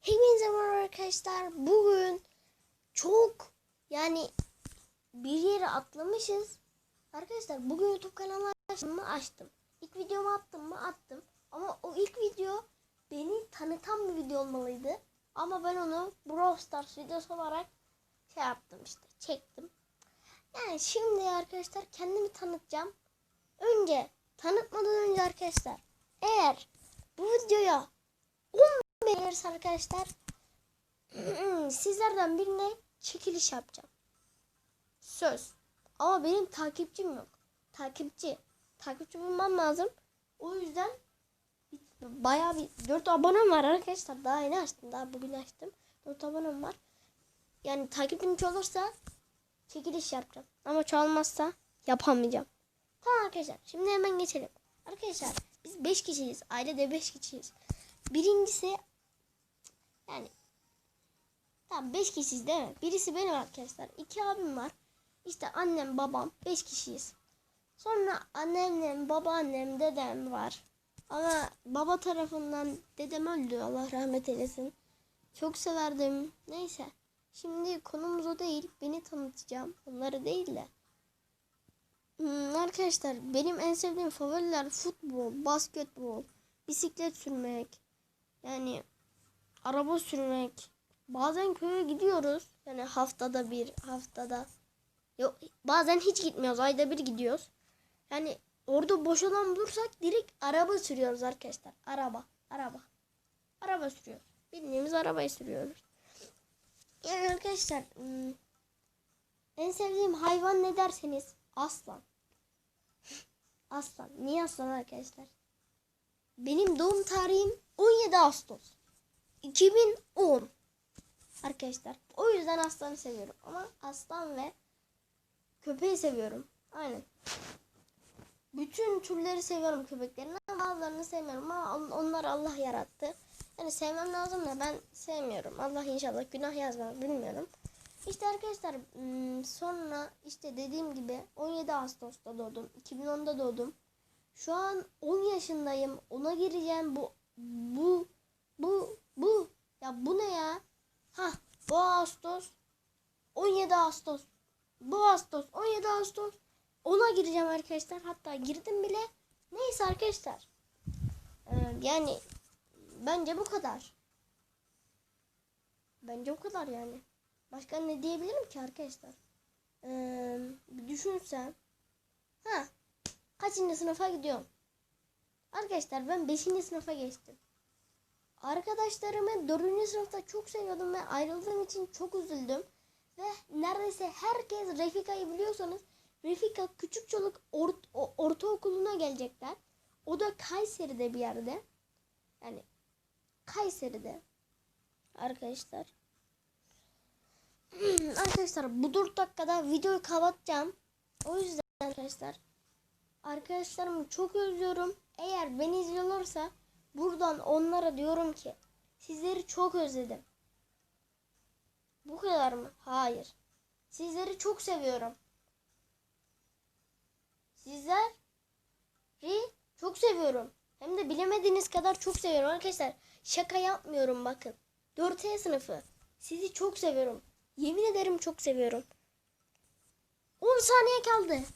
Hepinize merhaba arkadaşlar. Bugün çok yani bir yere atlamışız. Arkadaşlar bugün YouTube kanalı açtım açtım. İlk videomu attım mı attım. Ama o ilk video beni tanıtan bir video olmalıydı. Ama ben onu Brawl Stars videosu olarak şey yaptım işte çektim. Yani şimdi arkadaşlar kendimi tanıtacağım. Önce tanıtmadan önce arkadaşlar eğer bu videoya 10 beğenirse arkadaşlar sizlerden birine çekiliş yapacağım. Söz. Ama benim takipçim yok. Takipçi. Takipçi bulmam lazım. O yüzden bayağı bir 4 abonem var arkadaşlar. Daha yeni açtım. Daha bugün açtım. 4 abonem var. Yani takipçim olursa çekiliş yapacağım. Ama çoğalmazsa yapamayacağım. Tamam arkadaşlar. Şimdi hemen geçelim. Arkadaşlar biz 5 kişiyiz. Ailede 5 kişiyiz. Birincisi yani tamam 5 kişiyiz değil mi? Birisi benim arkadaşlar. iki abim var. İşte annem, babam 5 kişiyiz. Sonra anneannem, babaannem, dedem var. Ama baba tarafından dedem öldü. Allah rahmet eylesin. Çok severdim. Neyse. Şimdi konumuz o değil. Beni tanıtacağım. Onları değil de. Hmm, arkadaşlar benim en sevdiğim favoriler futbol, basketbol, bisiklet sürmek. Yani araba sürmek. Bazen köye gidiyoruz. Yani haftada bir, haftada. Yok bazen hiç gitmiyoruz. Ayda bir gidiyoruz. Yani orada boş alan bulursak direkt araba sürüyoruz arkadaşlar. Araba, araba. Araba sürüyoruz. Bildiğimiz arabayı sürüyoruz. Yani arkadaşlar hmm, en sevdiğim hayvan ne derseniz aslan. Aslan. Niye aslan arkadaşlar? Benim doğum tarihim 17 Ağustos. 2010. Arkadaşlar. O yüzden aslanı seviyorum. Ama aslan ve köpeği seviyorum. Aynen. Bütün türleri seviyorum köpeklerin ama bazılarını sevmiyorum ama on- onlar Allah yarattı. Yani sevmem lazım da ben sevmiyorum. Allah inşallah günah yazmaz bilmiyorum. İşte arkadaşlar hmm, sonra işte dediğim gibi 17 Ağustos'ta doğdum. 2010'da doğdum. Şu an 10 yaşındayım. Ona gireceğim. Bu bu bu ya bu ne ya? Ha bu Ağustos 17 Ağustos. Bu Ağustos 17 Ağustos. Ona gireceğim arkadaşlar. Hatta girdim bile. Neyse arkadaşlar. Ee, yani bence bu kadar. Bence bu kadar yani. Başka ne diyebilirim ki arkadaşlar? Ee, bir düşünsem. Ha kaçıncı sınıfa gidiyorum? Arkadaşlar ben 5. sınıfa geçtim. Arkadaşlarımı 4. sınıfta çok seviyordum ve ayrıldığım için çok üzüldüm. Ve neredeyse herkes Refika'yı biliyorsanız Refika Küçükçoluk Ort o- Ortaokulu'na gelecekler. O da Kayseri'de bir yerde. Yani Kayseri'de. Arkadaşlar. arkadaşlar bu 4 dakikada videoyu kapatacağım. O yüzden arkadaşlar arkadaşlarımı çok özlüyorum. Eğer beni izliyorlarsa buradan onlara diyorum ki sizleri çok özledim. Bu kadar mı? Hayır. Sizleri çok seviyorum. Sizleri çok seviyorum. Hem de bilemediğiniz kadar çok seviyorum arkadaşlar. Şaka yapmıyorum bakın. 4 sınıfı. Sizi çok seviyorum. Yemin ederim çok seviyorum. 10 saniye kaldı.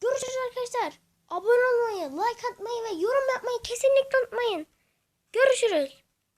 Görüşürüz arkadaşlar. Abone olmayı, like atmayı ve yorum yapmayı kesinlikle unutmayın. Görüşürüz.